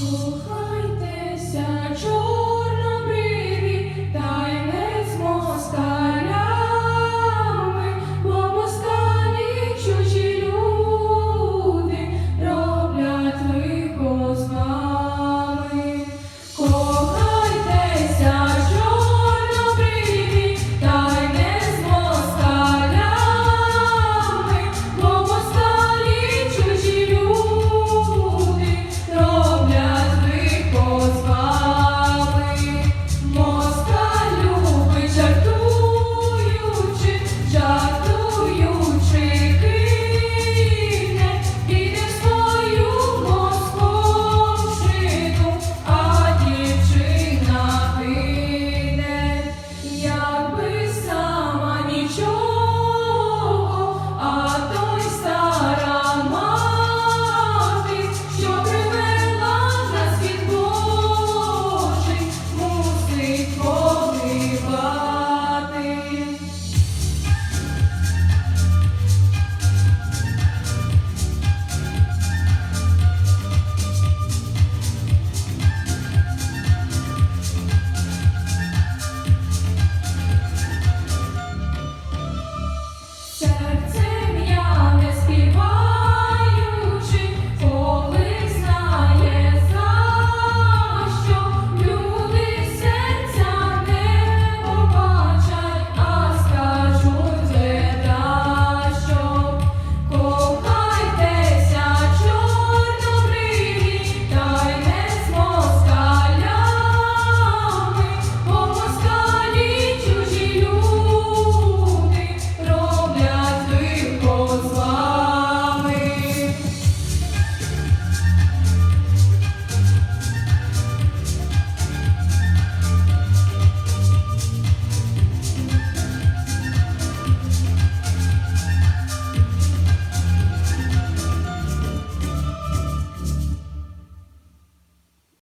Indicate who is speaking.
Speaker 1: Слухайтеся, чого.